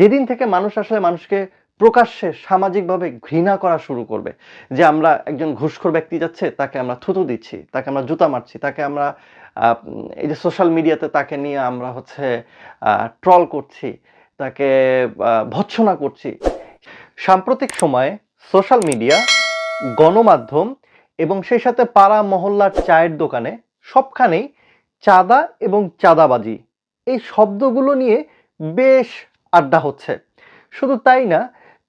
যেদিন থেকে মানুষ আসলে মানুষকে প্রকাশ্যে, সামাজিকভাবে ঘৃণা করা শুরু করবে, যে আমরা একজন ঘুষখোর ব্যক্তি যাচ্ছে, তাকে আমরা থুতু দিচ্ছি, তাকে আমরা জুতা মারছি, তাকে আমরা এই যে সোশ্যাল মিডিয়াতে তাকে নিয়ে আমরা হচ্ছে ট্রল করছি, তাকে ভৎসনা করছি। সাম্প্রতিক সময়ে সোশ্যাল মিডিয়া গণমাধ্যম এবং সেই সাথে পাড়া মহল্লার চায়ের দোকানে সবখানেই চাঁদা এবং চাঁদাবাজি, এই শব্দগুলো নিয়ে বেশ আড্ডা হচ্ছে। শুধু তাই না,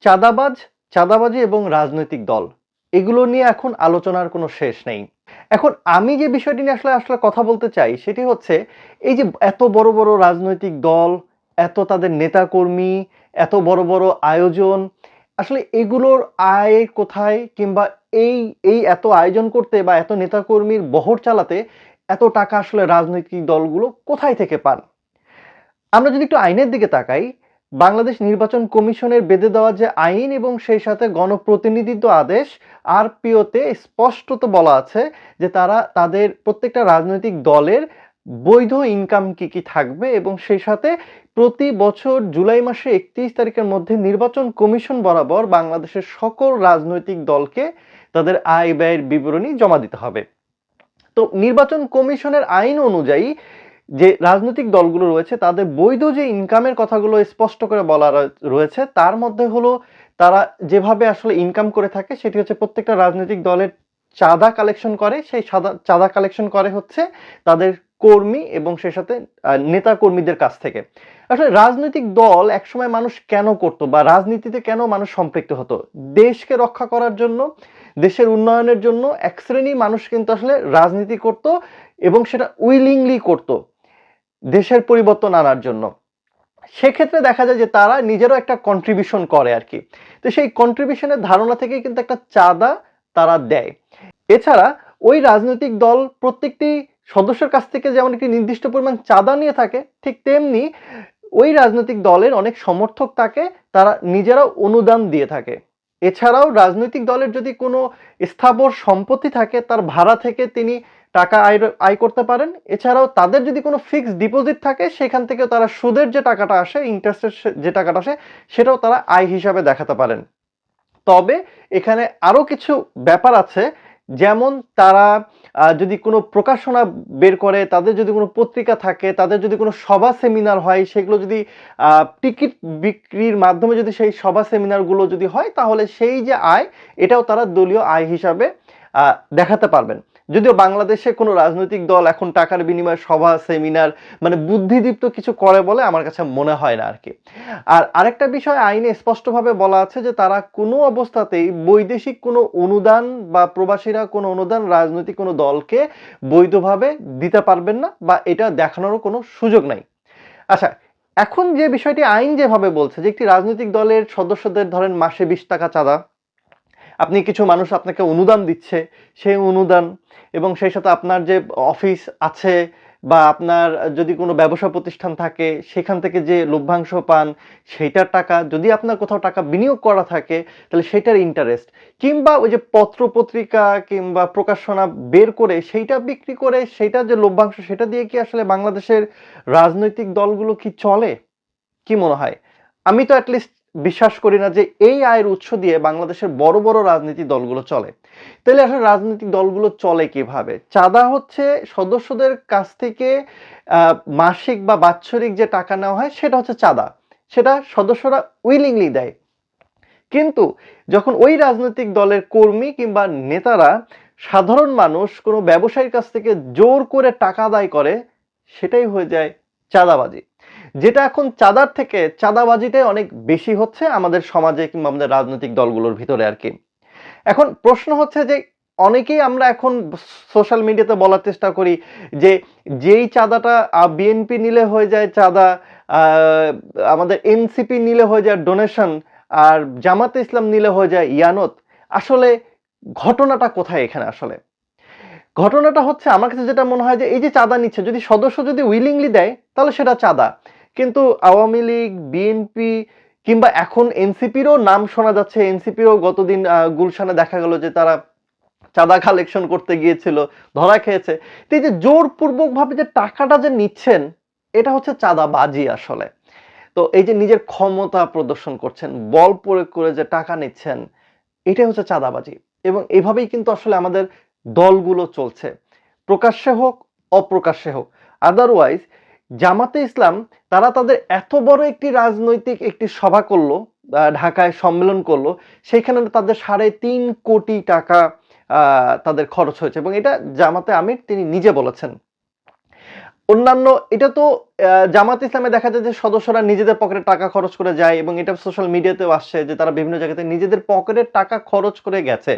চাঁদাবাজ, চাঁদাবাজি এবং রাজনৈতিক দল, এগুলো নিয়ে এখন আলোচনার কোনো শেষ নেই। এখন আমি যে বিষয়টি নিয়ে আসলে আসলে কথা বলতে চাই, সেটি হচ্ছে এই যে এত বড় বড় রাজনৈতিক দল, এত তাদের নেতাকর্মী, এত বড় বড় আয়োজন, আসলে এগুলোর আয় কোথায় কিংবা এই এই এত আয়োজন করতে বা এত নেতাকর্মীর বহর চালাতে এত টাকা আসলে রাজনৈতিক দলগুলো কোথায় থেকে পান? আমরা যদি একটু আইনের দিকে তাকাই বাংলাদেশ নির্বাচন কমিশনের বেঁধে দেওয়া যে আইন এবং সেই সাথে গণপ্রতিনিধিত্ব আদেশ, আরপিওতে স্পষ্টত বলা আছে যে তারা তাদের প্রত্যেকটা রাজনৈতিক দলের বৈধ ইনকাম কি কি থাকবে এবং সেই সাথে প্রতি বছর জুলাই মাসে একত্রিশ তারিখের মধ্যে নির্বাচন কমিশন বরাবর বাংলাদেশের সকল রাজনৈতিক দলকে তাদের আয় ব্যয়ের বিবরণী জমা দিতে হবে। তো নির্বাচন কমিশনের আইন অনুযায়ী যে রাজনৈতিক দলগুলো রয়েছে, তাদের বৈধ যে ইনকামের কথাগুলো স্পষ্ট করে বলা রয়েছে, তার মধ্যে হলো তারা যেভাবে আসলে ইনকাম করে থাকে, সেটি হচ্ছে প্রত্যেকটা রাজনৈতিক দলের চাঁদা কালেকশন করে, সেই সাদা, চাঁদা কালেকশন করে হচ্ছে তাদের কর্মী এবং সেই সাথে নেতা কর্মীদের কাছ থেকে। আসলে রাজনৈতিক দল একসময় মানুষ কেন করতো বা রাজনীতিতে কেন মানুষ সম্পৃক্ত হতো? দেশকে রক্ষা করার জন্য, দেশের উন্নয়নের জন্য এক শ্রেণি মানুষ কিন্তু আসলে রাজনীতি করত এবং সেটা উইলিংলি করত। দেশের পরিবর্তন আনার জন্য। সেক্ষেত্রে দেখা যায় যে তারা নিজেরও একটা কন্ট্রিবিউশন করে আর কি। তো সেই কন্ট্রিবিউশনের ধারণা থেকেই কিন্তু একটা চাঁদা তারা দেয়। এছাড়া ওই রাজনৈতিক দল প্রত্যেকটি সদস্যের কাছ থেকে যেমন একটি নির্দিষ্ট পরিমাণ চাঁদা নিয়ে থাকে, ঠিক তেমনি ওই রাজনৈতিক দলের অনেক সমর্থক তাকে তারা নিজেরাও অনুদান দিয়ে থাকে। এছাড়াও রাজনৈতিক দলের যদি কোনো স্থাবর সম্পত্তি থাকে, তার ভাড়া থেকে তিনি টাকা আয় আয় করতে পারেন। এছাড়াও তাদের যদি কোনো ফিক্সড ডিপোজিট থাকে, সেখান থেকেও তারা সুদের যে টাকাটা আসে ইন্টারেস্টের যে টাকাটা আসে, সেটাও তারা আয় হিসাবে দেখাতে পারেন। তবে এখানে আরও কিছু ব্যাপার আছে, যেমন তারা যদি কোনো প্রকাশনা বের করে, তাদের যদি কোনো পত্রিকা থাকে, তাদের যদি কোনো সভা সেমিনার হয়, সেগুলো যদি টিকিট বিক্রির মাধ্যমে যদি সেই সভা সেমিনারগুলো যদি হয়, তাহলে সেই যে আয়, এটাও তারা দলীয় আয় হিসাবে দেখাতে পারবেন। যদিও বাংলাদেশে কোনো রাজনৈতিক দল এখন টাকার বিনিময়ে সভা, সেমিনার মানে বুদ্ধিদীপ্ত কিছু করে বলে আমার কাছে মনে হয় না আর কি আর আরেকটা বিষয়, আইনে স্পষ্টভাবে বলা আছে যে তারা কোনো অবস্থাতেই বৈদেশিক কোনো অনুদান বা প্রবাসীরা কোনো অনুদান রাজনৈতিক কোনো দলকে বৈধভাবে দিতে পারবেন না বা এটা দেখানোরও কোনো সুযোগ নাই। আচ্ছা এখন যে বিষয়টি আইন যেভাবে বলছে যে একটি রাজনৈতিক দলের সদস্যদের ধরেন মাসে বিশ টাকা চাঁদা আপনি কিছু মানুষ আপনাকে অনুদান দিচ্ছে, সেই অনুদান এবং সেই সাথে আপনার যে অফিস আছে বা আপনার যদি কোনো ব্যবসা প্রতিষ্ঠান থাকে, সেখান থেকে যে লভ্যাংশ পান, সেইটার টাকা, যদি আপনার কোথাও টাকা বিনিয়োগ করা থাকে, তাহলে সেটার ইন্টারেস্ট কিংবা ওই যে পত্র পত্রিকা কিংবা প্রকাশনা বের করে সেইটা বিক্রি করে, সেইটা যে লভ্যাংশ, সেটা দিয়ে কি আসলে বাংলাদেশের রাজনৈতিক দলগুলো কি চলে? কি মনে হয়? আমি তো অ্যাটলিস্ট বিশ্বাস করি না যে এই আয়ের উৎস দিয়ে বাংলাদেশের বড় বড় রাজনীতি দলগুলো চলে। তাহলে আসলে রাজনৈতিক দলগুলো চলে কীভাবে? চাঁদা হচ্ছে সদস্যদের কাছ থেকে মাসিক বা বাৎসরিক যে টাকা নেওয়া হয়, সেটা হচ্ছে চাঁদা। সেটা সদস্যরা উইলিংলি দেয়। কিন্তু যখন ওই রাজনৈতিক দলের কর্মী কিংবা নেতারা সাধারণ মানুষ কোনো ব্যবসায়ীর কাছ থেকে জোর করে টাকা আদায় করে, সেটাই হয়ে যায় চাঁদাবাজি। যেটা এখন চাঁদার থেকে চাঁদাবাজিটাই অনেক বেশি হচ্ছে আমাদের সমাজে কিংবা আমাদের রাজনৈতিক দলগুলোর ভিতরে আর কি। এখন প্রশ্ন হচ্ছে যে অনেকেই আমরা এখন সোশ্যাল মিডিয়াতে বলার চেষ্টা করি যে যেই চাঁদাটা বিএনপি নিলে হয়ে যায় চাঁদা আমাদের এনসিপি নিলে হয়ে যায় ডোনেশন আর জামাতে ইসলাম নিলে হয়ে যায় ইয়ানত, আসলে ঘটনাটা কোথায় এখানে আসলে? ঘটনাটা হচ্ছে আমার কাছে যেটা মনে হয় যে এই যে চাঁদা নিচ্ছে, যদি সদস্য যদি উইলিংলি দেয়, তাহলে সেটা চাঁদা। কিন্তু আওয়ামী লীগ বিএনপি কিংবা এখন এনসিপিরও নাম শোনা যাচ্ছে। এনসিপিরও গতদিন গুলশানে দেখা গেল যে তারা চাঁদা কালেকশন করতে গিয়েছিল, ধরা খেয়েছে। তো এই যে জোরপূর্বক ভাবে যে টাকাটা যে নিচ্ছেন, এটা হচ্ছে চাঁদাবাজি আসলে। তো এই যে নিজের ক্ষমতা প্রদর্শন করছেন, বল প্রয়োগ করে যে টাকা নিচ্ছেন, এটাই হচ্ছে চাঁদাবাজি। এবং এভাবেই কিন্তু আসলে আমাদের দলগুলো চলছে। প্রকাশ্যে হোক, অপ্রকাশ্যে হোক। আদারওয়াইজ জামাতে ইসলাম, তারা তাদের এত বড় একটি রাজনৈতিক একটি সভা করল ঢাকায় সম্মেলন করল, সেখানে তাদের সাড়ে তিন কোটি টাকা তাদের খরচ হয়েছে। এবং এটা জামাতে আমির তিনি নিজে বলেছেন। অন্যান্য, এটা তো জামাত ইসলামে দেখা যায় যে সদস্যরা নিজেদের পকেটে টাকা খরচ করে যায় এবং এটা সোশ্যাল মিডিয়াতেও আসছে যে তারা বিভিন্ন জায়গাতে নিজেদের পকেটের টাকা খরচ করে গেছে।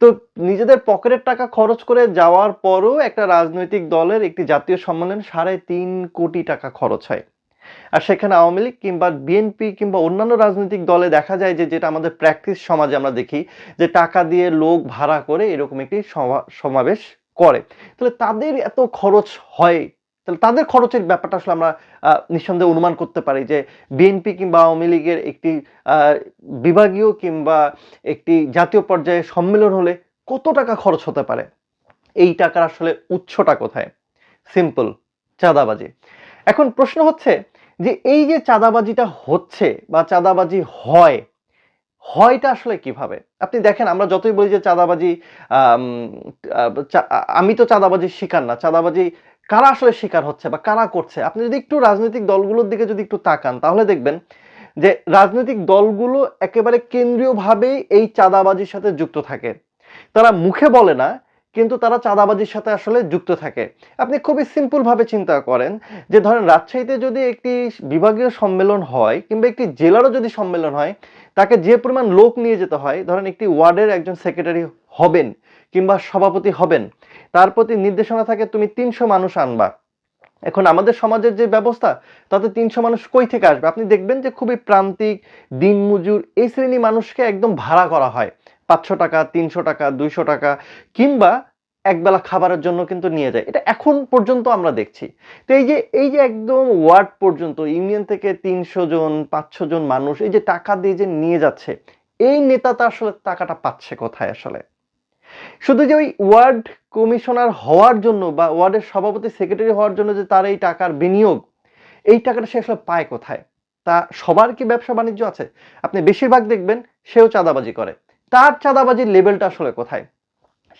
তো নিজেদের পকেটের টাকা খরচ করে যাওয়ার পরও একটা রাজনৈতিক দলের একটি জাতীয় সম্মেলন সাড়ে তিন কোটি টাকা খরচ হয়। আর সেখানে আওয়ামী লীগ কিংবা বিএনপি কিংবা অন্যান্য রাজনৈতিক দলে দেখা যায় যে, যেটা আমাদের প্র্যাকটিস সমাজে আমরা দেখি, যে টাকা দিয়ে লোক ভাড়া করে এরকম একটি সমাবেশ করে। তাহলে তাদের এত খরচ হয় তাহলে তাদের খরচের ব্যাপারটা আসলে আমরা নিঃসন্দেহে অনুমান করতে পারি যে বিএনপি কিংবা আওয়ামী লীগের একটি বিভাগীয় কিংবা একটি জাতীয় পর্যায়ে সম্মেলন হলে কত টাকা খরচ হতে পারে? এই টাকার আসলে উৎসটা কোথায়? সিম্পল চাঁদাবাজি। এখন প্রশ্ন হচ্ছে যে এই যে চাঁদাবাজিটা হচ্ছে বা চাঁদাবাজি হয় হয়টা আসলে কীভাবে? আপনি দেখেন আমরা যতই বলি যে চাঁদাবাজি আম, তো চাঁদাবাজির শিকার না চাঁদাবাজি কারা আসলে শিকার হচ্ছে বা কারা করছে? আপনি যদি একটু রাজনৈতিক দলগুলোর দিকে যদি একটু তাকান, তাহলে দেখবেন যে রাজনৈতিক দলগুলো একেবারে কেন্দ্রীয়ভাবেই এই চাঁদাবাজির সাথে যুক্ত থাকে। তারা মুখে বলে না কিন্তু তারা চাঁদাবাজির সাথে আসলে যুক্ত থাকে। আপনি খুবই সিম্পল ভাবে চিন্তা করেন যে, ধরেন রাজশাহীতে যদি একটি বিভাগীয় সম্মেলন হয় কিংবা একটি জেলারও যদি সম্মেলন হয়, তাকে যে পরিমাণ লোক নিয়ে যেতে হয়, ধরেন একটি ওয়ার্ডের একজন সেক্রেটারি হবেন কিংবা সভাপতি হবেন, তার প্রতি নির্দেশনা থাকে, তুমি তিনশো মানুষ আনবা। এখন আমাদের সমাজের যে ব্যবস্থা, তাতে তিনশো মানুষ কই থেকে আসবে? আপনি দেখবেন যে, খুবই প্রান্তিক, দিনমজুর এই শ্রেণি মানুষকে একদম ভাড়া করা হয়। পাঁচশো টাকা, তিনশো টাকা, দুইশো টাকা কিংবা একবেলা খাবারের জন্য কিন্তু নিয়ে যায়। এটা এখন পর্যন্ত আমরা দেখছি। তো এই যে এই যে একদম ওয়ার্ড পর্যন্ত, ইউনিয়ন থেকে তিনশো জন, পাঁচশো জন মানুষ এই যে টাকা দিয়ে যে নিয়ে যাচ্ছে, এই নেতাটা আসলে টাকাটা পাচ্ছে কোথায় আসলে? শুধু যে ওই ওয়ার্ড কমিশনার হওয়ার জন্য বা ওয়ার্ডের সভাপতি, সেক্রেটারি হওয়ার জন্য যে তার এই টাকার বিনিয়োগ, এই টাকাটা সে আসলে পায় কোথায়? তা সবার কি ব্যবসা বাণিজ্য আছে? আপনি বেশিরভাগ দেখবেন সেও চাঁদাবাজি করে। তার চাঁদাবাজির লেভেলটা আসলে কোথায়?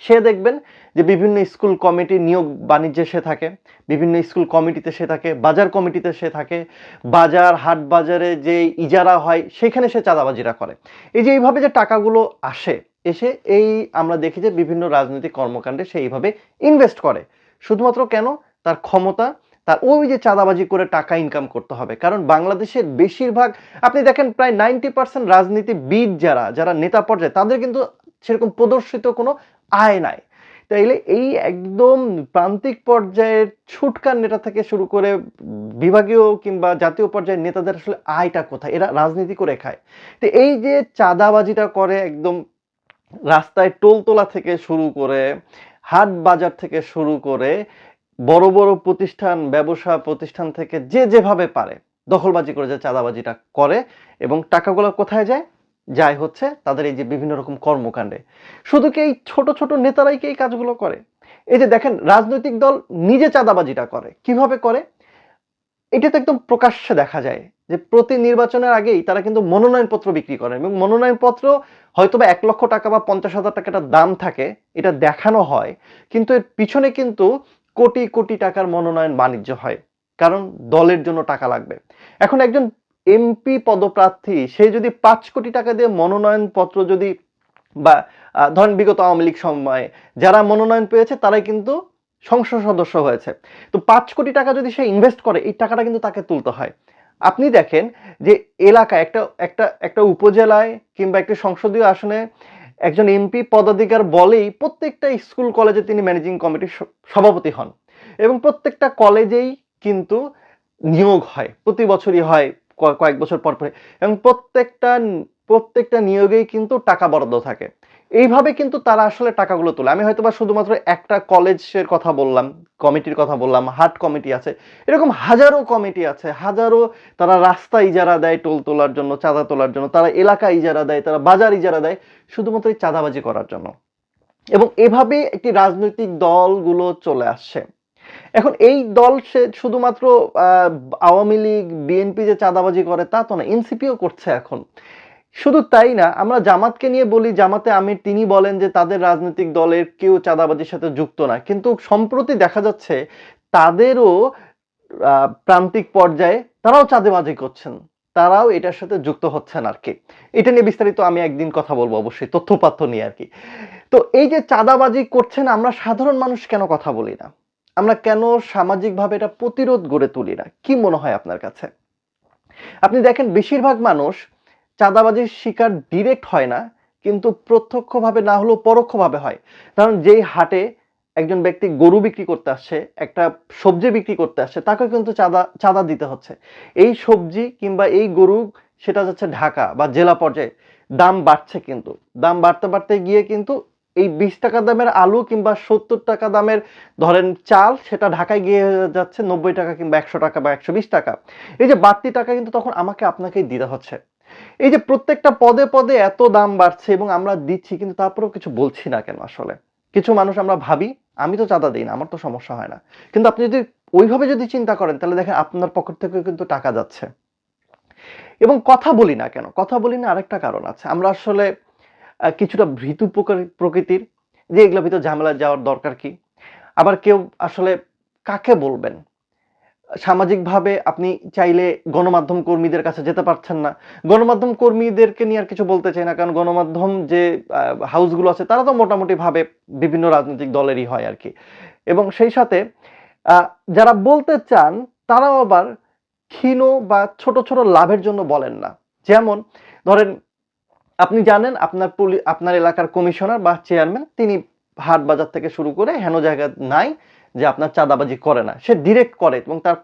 সে দেখবেন যে বিভিন্ন স্কুল কমিটি নিয়োগ বাণিজ্যে সে থাকে, বিভিন্ন স্কুল কমিটিতে সে থাকে, বাজার কমিটিতে সে থাকে, বাজার, হাট বাজারে যে ইজারা হয়, সেখানে সে চাঁদাবাজিরা করে। এই যে এইভাবে যে টাকাগুলো আসে, এসে এই আমরা দেখি যে বিভিন্ন রাজনৈতিক কর্মকাণ্ডে সে এইভাবে ইনভেস্ট করে। শুধুমাত্র কেন? তার ক্ষমতা তার ওই যে চাঁদাবাজি করে টাকা ইনকাম করতে হবে। কারণ বাংলাদেশের বেশিরভাগ, আপনি দেখেন প্রায় নাইনটি পার্সেন্ট রাজনীতিবিদ যারা যারা নেতা পর্যায়ে, তাদের কিন্তু সেরকম প্রদর্শিত কোনো আয় নাই। তাইলে এই একদম প্রান্তিক পর্যায়ের ছুটকার নেতা থেকে শুরু করে বিভাগীয় কিংবা জাতীয় পর্যায়ের নেতাদের আসলে আয়টা কোথায়? এরা রাজনীতি করে খায়। তো এই যে চাঁদাবাজিটা করে একদম রাস্তায় টোল তোলা থেকে শুরু করে, হাট বাজার থেকে শুরু করে বড় বড় প্রতিষ্ঠান, ব্যবসা প্রতিষ্ঠান থেকে যে যেভাবে পারে, দখলবাজি করে যে চাঁদাবাজিটা করে এবং টাকাগুলো কোথায় যায়? যায় হচ্ছে তাদের এই যে বিভিন্ন রকম কর্মকাণ্ডে। শুধু কি এই ছোট ছোট নেতারাই কি এই কাজগুলো করে? এই যে দেখেন, রাজনৈতিক দল নিজে চাঁদাবাজিটা করে। কীভাবে করে? এটা তো একদম প্রকাশ্যে দেখা যায় যে প্রতি নির্বাচনের আগেই তারা কিন্তু মনোনয়নপত্র বিক্রি করে এবং মনোনয়নপত্র হয়তো বা এক লক্ষ টাকা বা পঞ্চাশ হাজার টাকাটা দাম থাকে, এটা দেখানো হয়। কিন্তু এর পিছনে কিন্তু কোটি কোটি টাকার মনোনয়ন বাণিজ্য হয়, কারণ দলের জন্য টাকা লাগবে। এখন একজন এমপি পদপ্রার্থী, সে যদি পাঁচ কোটি টাকা দিয়ে মনোনয়ন পত্র যদি বা ধরেন বিগত আওয়ামী লীগ সময়ে যারা মনোনয়ন পেয়েছে, তারাই কিন্তু সংসদ সদস্য হয়েছে। তো পাঁচ কোটি টাকা যদি সে ইনভেস্ট করে, এই টাকাটা কিন্তু তাকে তুলতে হয়। আপনি দেখেন যে এলাকায় একটা একটা একটা উপজেলায় কিংবা একটা সংসদীয় আসনে একজন এমপি পদাধিকার বলেই প্রত্যেকটা স্কুল, কলেজে তিনি ম্যানেজিং কমিটির সভাপতি হন। এবং প্রত্যেকটা কলেজেই কিন্তু নিয়োগ হয়, প্রতি বছরই হয় কয়েক বছর পর পরে। এবং প্রত্যেকটা প্রত্যেকটা নিয়োগেই কিন্তু টাকা বরাদ্দ থাকে। এইভাবে কিন্তু তারা আসলে টাকাগুলো তোলে। আমি হয়তো বা শুধুমাত্র একটা কলেজের কথা বললাম, কমিটির কথা বললাম হাট কমিটি আছে, এরকম হাজারো কমিটি আছে, হাজারো তারা রাস্তা ইজারা দেয় টোল তোলার জন্য, চাঁদা তোলার জন্য, তারা এলাকা ইজারা দেয়, তারা বাজার ইজারা দেয়, শুধুমাত্র এই চাঁদাবাজি করার জন্য। এবং এভাবে একটি রাজনৈতিক দলগুলো চলে আসছে। এখন এই দল সে শুধুমাত্র আওয়ামী লীগ, বিএনপি যে চাঁদাবাজি করে তা তো না, এনসিপিও করছে এখন। শুধু তাই না, আমরা জামাতকে নিয়ে বলি, জামাতে আমির, তিনি বলেন যে তাদের রাজনৈতিক দলের কেউ চাঁদাবাজির সাথে যুক্ত না। কিন্তু সম্প্রতি দেখা যাচ্ছে তাদেরও প্রান্তিক পর্যায়ে তারাও চাঁদাবাজি করছেন। তারাও এটার সাথে যুক্ত হচ্ছেন আর কি। এটা নিয়ে বিস্তারিত আমি একদিন কথা বলব অবশ্যই, তথ্যপাত্র নিয়ে আর কি। তো এই যে চাঁদাবাজি করছেন, আমরা সাধারণ মানুষ কেন কথা বলি না? আমরা কেন সামাজিকভাবে এটা প্রতিরোধ গড়ে তুলি না? কি মনে হয় আপনার কাছে? আপনি দেখেন, বেশিরভাগ মানুষ চাঁদাবাজির শিকার ডিরেক্ট হয় না, কিন্তু প্রত্যক্ষভাবে না হলেও পরোক্ষভাবে হয়। কারণ যেই হাটে একজন ব্যক্তি গরু বিক্রি করতে আসছে, একটা সবজি বিক্রি করতে আসছে, তাকে কিন্তু চাঁদা চাঁদা দিতে হচ্ছে। এই সবজি কিংবা এই গরু, সেটা যাচ্ছে ঢাকা বা জেলা পর্যায়ে, দাম বাড়ছে কিন্তু। দাম বাড়তে বাড়তে গিয়ে কিন্তু এই বিশ টাকা দামের আলু কিংবা সত্তর টাকা দামের ধরেন চাল, সেটা ঢাকায় গিয়ে যাচ্ছে নব্বই টাকা কিংবা একশো টাকা বা একশো বিশ টাকা। এই যে বাড়তি টাকা কিন্তু তখন আমাকে আপনাকেই দিতে হচ্ছে। এই যে প্রত্যেকটা পদে পদে এত দাম বাড়ছে এবং আমরা দিচ্ছি, কিন্তু তারপরেও কিছু বলছি না কেন আসলে? কিছু মানুষ আমরা ভাবি, আমি তো চাঁদা দিই না, আমার তো সমস্যা হয় না। কিন্তু আপনি যদি ওইভাবে যদি চিন্তা করেন, তাহলে দেখেন আপনার পকেট থেকে কিন্তু টাকা যাচ্ছে। এবং কথা বলি না কেন? কথা বলি না আরেকটা কারণ আছে। আমরা আসলে কিছুটা ভীতু প্রকৃতির, যে এগুলোর ভিতর ঝামেলা যাওয়ার দরকার কি? আবার কেউ আসলে কাকে বলবেন? সামাজিকভাবে আপনি চাইলে গণমাধ্যম কর্মীদের কাছে যেতে পারছেন না। গণমাধ্যম কর্মীদেরকে নিয়ে আর কিছু বলতে চাই না, কারণ গণমাধ্যম যে হাউসগুলো আছে, তারা তো মোটামুটি ভাবে বিভিন্ন রাজনৈতিক দলেরই হয় আর কি। এবং সেই সাথে যারা বলতে চান, তারাও আবার ক্ষীণ বা ছোট ছোট লাভের জন্য বলেন না। যেমন, ধরেন, আপনি জানেন আপনার পুলি, আপনার এলাকার কমিশনার বা চেয়ারম্যান, তিনি হাট বাজার থেকে শুরু করে হেন জায়গা নাই যে আপনার চাঁদাবাজি করে না। সে ডিরেক্ট করে এবং তার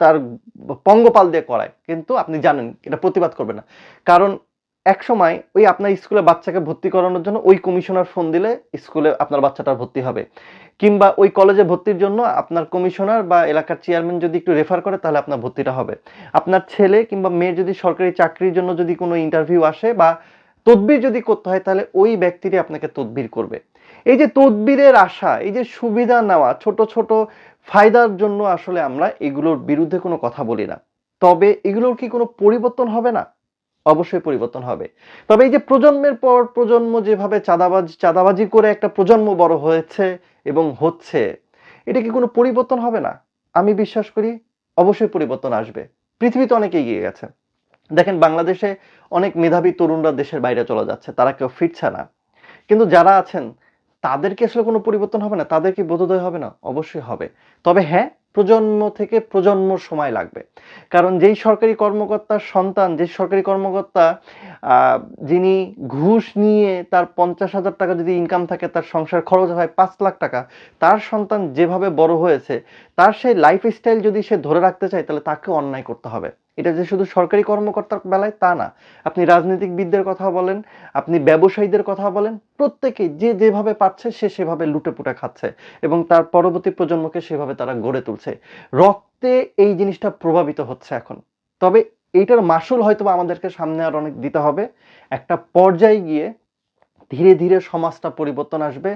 তার পঙ্গপাল দিয়ে করায়। কিন্তু আপনি জানেন, এটা প্রতিবাদ করবে না। কারণ এক সময় ওই আপনার স্কুলে বাচ্চাকে ভর্তি করানোর জন্য ওই কমিশনার ফোন দিলে স্কুলে আপনার বাচ্চাটার ভর্তি হবে। কিংবা ওই কলেজে ভর্তির জন্য আপনার কমিশনার বা এলাকার চেয়ারম্যান যদি একটু রেফার করে, তাহলে আপনার ভর্তিটা হবে। আপনার ছেলে কিংবা মেয়ের যদি সরকারি চাকরির জন্য যদি কোনো ইন্টারভিউ আসে বা তদবির যদি করতে হয়, তাহলে ওই ব্যক্তিটি আপনাকে তদবির করবে। এই যে তদবিরের আশা, এই যে সুবিধা নেওয়া, ছোট ছোট ফায়দার জন্য আসলে আমরা এগুলোর বিরুদ্ধে কোনো কথা বলি না। তবে এগুলোর কি কোনো পরিবর্তন হবে না? অবশ্যই পরিবর্তন হবে। তবে এই যে প্রজন্মের পর প্রজন্ম যেভাবে চাঁদাবাজ, চাঁদাবাজি করে একটা প্রজন্ম বড় হয়েছে এবং হচ্ছে, এটা কি কোনো পরিবর্তন হবে না? আমি বিশ্বাস করি অবশ্যই পরিবর্তন আসবে। পৃথিবীতে অনেক এগিয়ে গেছে। দেখেন বাংলাদেশে অনেক মেধাবী তরুণরা দেশের বাইরে চলে যাচ্ছে, তারা কেউ ফিরছে না। কিন্তু যারা আছেন তাদেরকে আসলে কোনো পরিবর্তন হবে না? তাদেরকে বোধোদয় হবে না? অবশ্যই হবে। তবে হ্যাঁ প্রজন্ম থেকে প্রজন্ম সময় লাগবে। কারণ যেই সরকারি কর্মকর্তার সন্তান, যে সরকারি কর্মকর্তা যিনি ঘুষ নিয়ে তার পঞ্চাশ হাজার টাকা যদি ইনকাম থাকে, তার সংসার খরচ হয় পাঁচ লাখ টাকা, তার সন্তান যেভাবে বড় হয়েছে, তার সেই লাইফ স্টাইল যদি সে ধরে রাখতে চায়, তাহলে তাকে অন্যায় করতে হবে। এটা যে শুধু সরকারি কর্মকর্তার বেলায় তা না। আপনি রাজনীতিকবিদদের কথা বলেন, আপনি ব্যবসায়ীদের কথা বলেন, প্রত্যেকে যে যেভাবে পাচ্ছে সে সেভাবে লুটে পুটে খাচ্ছে এবং তার পরবর্তী প্রজন্মকে সেভাবে তারা গড়ে তুলছে। রক্তে এই জিনিসটা প্রভাবিত হচ্ছে এখন। তবে এইটার মাসুল হয়তো আমাদেরকে সামনে আর অনেক দিতে হবে। একটা পর্যায়ে গিয়ে ধীরে ধীরে সমাজটা পরিবর্তন আসবে,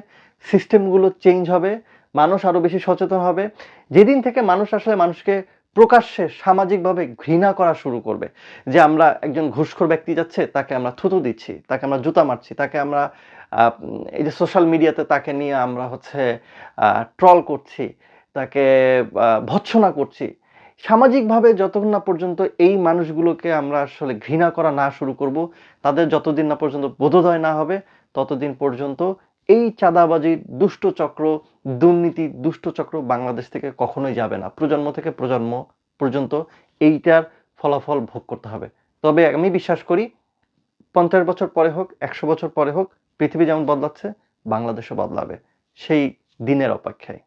সিস্টেমগুলো চেঞ্জ হবে, মানুষ আরও বেশি সচেতন হবে। যেদিন থেকে মানুষ আসলে মানুষকে প্রকাশ্যে, সামাজিকভাবে ঘৃণা করা শুরু করবে, যে আমরা একজন ঘুষখোর ব্যক্তি যাচ্ছে, তাকে আমরা থুতু দিচ্ছি, তাকে আমরা জুতা মারছি, তাকে আমরা এই যে সোশ্যাল মিডিয়াতে তাকে নিয়ে আমরা হচ্ছে ট্রল করছি তাকে ভৎসনা করছি। সামাজিকভাবে যতক্ষণ না পর্যন্ত এই মানুষগুলোকে আমরা আসলে ঘৃণা করা না শুরু করব, তাদের যতদিন না পর্যন্ত বোধোদয় না হবে, ততদিন পর্যন্ত এই চাঁদাবাজির দুষ্ট চক্র, দুর্নীতি, দুষ্ট চক্র বাংলাদেশ থেকে কখনোই যাবে না। প্রজন্ম থেকে প্রজন্ম পর্যন্ত এইটার ফলাফল ভোগ করতে হবে। তবে আমি বিশ্বাস করি, পঞ্চাশ বছর পরে হোক, একশো বছর পরে হোক, পৃথিবী যেমন বদলাচ্ছে, বাংলাদেশও বদলাবে। সেই দিনের অপেক্ষায়।